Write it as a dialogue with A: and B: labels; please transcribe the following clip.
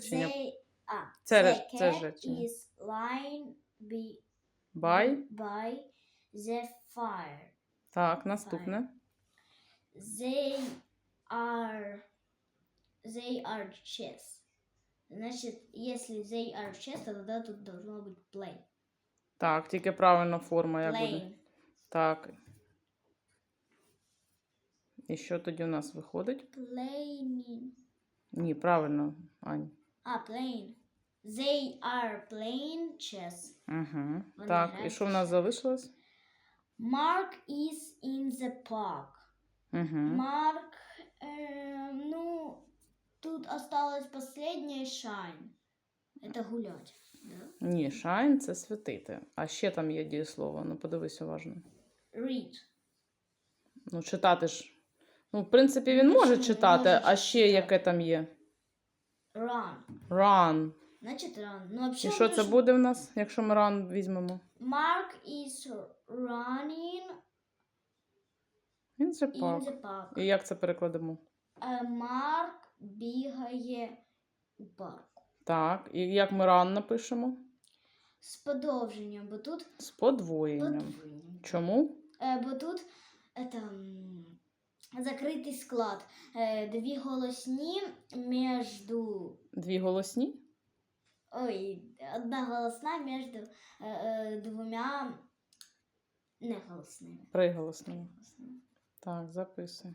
A: речення.
B: They, а,
A: Це
B: the
A: ре- це ж речення.
B: is lying be,
A: Бай.
B: by the fire.
A: Так, наступне.
B: They are they are chess. Значит, если they are chess, то тогда тут должно быть play.
A: Так, тільки правильна форма як буде. Так. І що тоді у нас виходить?
B: Playing.
A: Ні, правильно, Ань.
B: А, playing. They are playing chess.
A: Угу.
B: Вони
A: Так, і
B: грають
A: що в нас залишилось?
B: Mark is in the park.
A: Угу.
B: Марк, э, ну, тут осталось последнее shine. Это гулять. Да?
A: Ні, шайн це святити. А ще там є дієслово. Ну, подивись уважно.
B: Read.
A: Ну, читати ж. Ну, в принципі, він
B: Ну,
A: може читати,
B: може
A: а ще
B: читати?
A: яке там є?
B: Run.
A: Run.
B: Значит, run. Ну, вообще
A: І що це
B: же-
A: буде в нас, якщо ми run візьмемо?
B: Mark is running
A: In the
B: in
A: park.
B: the park.
A: І як це перекладемо?
B: Е, Марк бігає у парку.
A: Так, і як ми run напишемо?
B: З подовженням, бо тут
A: З подвоєнням.
B: подвоєнням.
A: Чому?
B: Е, бо тут это, м, закритий склад. Е, Дві голосні між
A: Дві голосні?
B: Ой, одна голосна між е, е, двома неголосними.
A: Приголосними.
B: Приголосними.
A: Так, записуй.